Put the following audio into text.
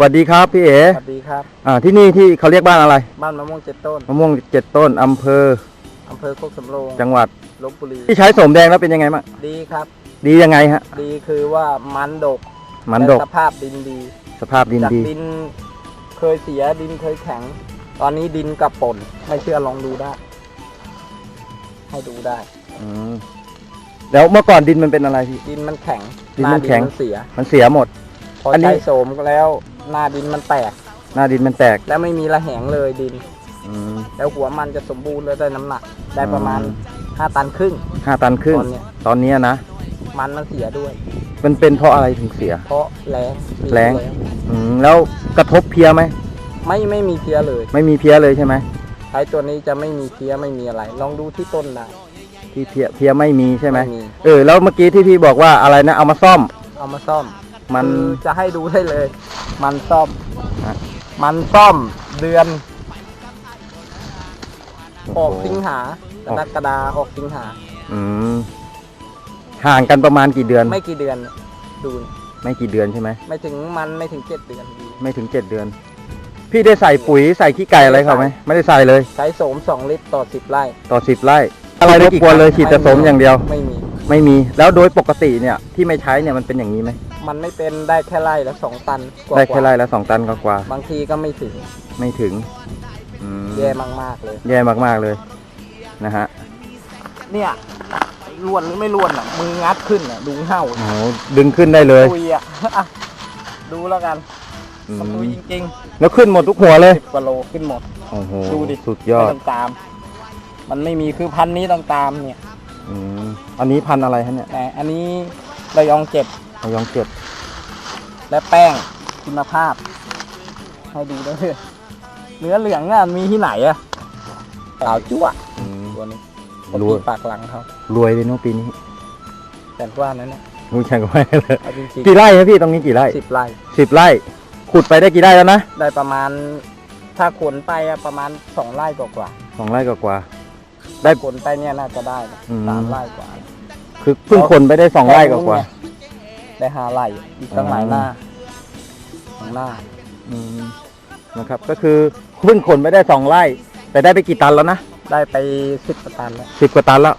สวัสดีครับพี่เอ๋สวัสดีครับอ่าที่นี่ที่เขาเรียกบ้านอะไร บ้านมะม่วงเจ็ดต้นมะม่วงเจ็ดต้นอำเภออำเภอโคกสำโรงจังหวัดลบบุรีที่ใช้โสมแดงแล้วเป็นยังไงบ้างดีครับ ดียังไงฮะ ดีคือว่ามันดกมันดก และสภาพดินดีสภาพดินจากดี ดินเคยเสียดินเคยแข็ง ตอนนี้ดินกลับป่นไม่เชื่อลองดูได้ ให้ดูได้ อืมแล้วเมื่อก่อนดินมันเป็นอะไรพี่ ดินมันแข็งดินหน้ามันแข็งมันเสีย มันเสียหมด พออนนี้ ใช้โสมก็แล้วหน้าดินมันแตก หน้าดินมันแตกแล้วไม่มีระแหงเลยดิน อืม แล้วหัวมันจะสมบูรณ์แล้วได้น้ำหนัก ได้ประมาณ อืมห้าตันครึ่ง ห้าตันครึ่งตอนเนี้ย ตอนเนี้ยนะ มันมันเสียด้วย มันเป็นเพราะอะไรถึงเสีย เพราะแรงแรง อืมแล้วกระทบเพลียไหม ไม่ไม่มีเพี้ยเลยไม่มีเพลียเลยใช่ไหมใช้ตัวนี้จะไม่มีเพี้ยไม่มีอะไร ลองดูที่ต้นได้ ที่เพลียเพลียไม่มีใช่ไหมมี เออแล้วเมื่อกี้ที่พี่บอกว่าอะไรนะเอามาซ่อม เอามาซ่อม มันคือจะให้ดูได้เลย มันซ่อมฮะมันซ่อมเดือนออกสิงหากรกฎาออกสิงหาอืมห่างกันประมาณกี่เดือน ไม่กี่เดือนเนี่ยดูนี่ไม่กี่เดือนใช่ไหมไม่ถึงมันไม่ถึงเจ็ดเดือนดีไม่ถึงเจ็ดเดือน พี่ได้ใส่ปุ๋ยใส่ขี้ไก่อะไรเขาไหมไม่ได้ใส่เลยใช้โสมสองลิตรต่อสิบไร่ต่อสิบไร่ อะไรไม่กลัวเลยฉีดแต่โสมอย่างเดียว ไม่มีไม่มีแล้วโดยปกติเนี่ยที่ไม่ใช้เนี่ยมันเป็นอย่างนี้ไหม มันไม่เป็นได้แค่ไร่ละสองตันกว่าได้แค่ไร่ละสองตันกว่าบางทีก็ไม่ถึงๆไม่ถึงอืมแย่มากๆเลย แย่มากๆเลยนะฮะเนี่ยล้วนหรือไม่ล้วนอะมืองัดขึ้นอะดูเห่าโอ้โหดึงขึ้นได้เลยตุยอะอะดูแล้วกันอืมันมตุยจริงแล้วขึ้นหมดทุกหัวเลยๆสิบกว่าโลขึ้นหมด โอ้โหดูดิ สุดยอไม่ดต้องตาม มันไม่มีคือพันธุ์นี้ต้องตามเนี่ยอืมอันนี้พันธุ์อะไรฮะเนี่ย แต่อันนี้ระยองเจ็ด ระยองเจ็ด และแป้งคุณภาพ ให้ดูได้เลยเนื้อเหลืองอะมีที่ไหนอะขาวจั่วอืม ตัวนี้รวยปปากหลังเขารวยเลยเนาะปีนี้แต่ว่านั้นเนี่ยรู้แข่งกันไม่เลยเอาจริงกี่ไร่ครับพี่ตรงนี้กี่ไร่ๆสิบไร่สิบไร่ ขุดไปได้กี่ไร่แล้วนะได้ประมาณ ถ้าขนไปอะประมาณสองไร่กว่าสองไร่กว่าๆได้ขนไปเนี่ยน่าจะได้นะอืม สามไร่กว่า ๆคือเพิ่งขนไปได้สองไร่กว่า ได้ห้าไร่อีกตั้งหลายหน้าสองหน้าๆอืมนะครับก็คือเพิ่งขนไปได้สองไร่ แต่ได้ไปกี่ตันแล้วนะ ได้ไปสิบตันแล้วสิบกว่าตันแล้ว